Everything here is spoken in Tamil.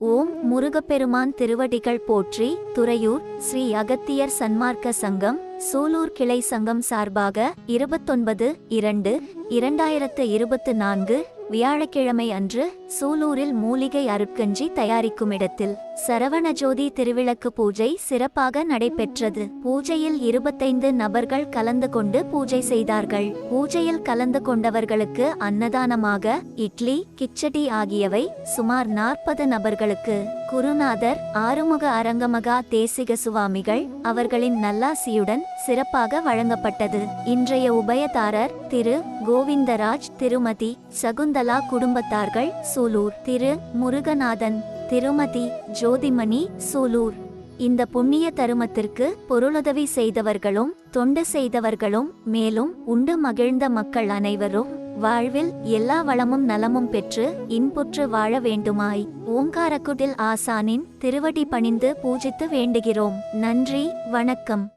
ஓம் முருகப்பெருமான் திருவடிகள் போற்றி துறையூர் ஸ்ரீ அகத்தியர் சன்மார்க்க சங்கம் சூலூர் கிளை சங்கம் சார்பாக இருபத்தொன்பது இரண்டு இரண்டாயிரத்து இருபத்து நான்கு வியாழக்கிழமை அன்று சூலூரில் மூலிகை அருட்கஞ்சி தயாரிக்கும் இடத்தில் சரவணஜோதி திருவிளக்கு பூஜை சிறப்பாக நடைபெற்றது. பூஜையில் இருபத்தைந்து நபர்கள் கலந்து கொண்டு பூஜை செய்தார்கள். பூஜையில் கலந்து கொண்டவர்களுக்கு அன்னதானமாக இட்லி கிச்சடி ஆகியவை சுமார் நாற்பது நபர்களுக்கு குருநாதர் ஆறுமுக அரங்கமகா தேசிக சுவாமிகள் அவர்களின் நல்லாசியுடன் சிறப்பாக வழங்கப்பட்டது. இன்றைய உபயதாரர் திரு கோவிந்தராஜ் திருமதி சகுந்தலா குடும்பத்தார்கள் சூலூர். திரு முருகநாதன் திருமதி ஜோதிமணி சூலூர். இந்த புண்ணிய தருமத்திற்கு பொருளுதவி செய்தவர்களும் தொண்டு செய்தவர்களும் மேலும் உண்டு மகிழ்ந்த மக்கள் அனைவரும் வாழ்வில் எல்லா வளமும் நலமும் பெற்று இன்புற்று வாழ வேண்டுமாய். ஓங்காரக்குடில் ஆசானின் திருவடி பணிந்து பூஜித்து வேண்டுகிறோம். நன்றி வணக்கம்.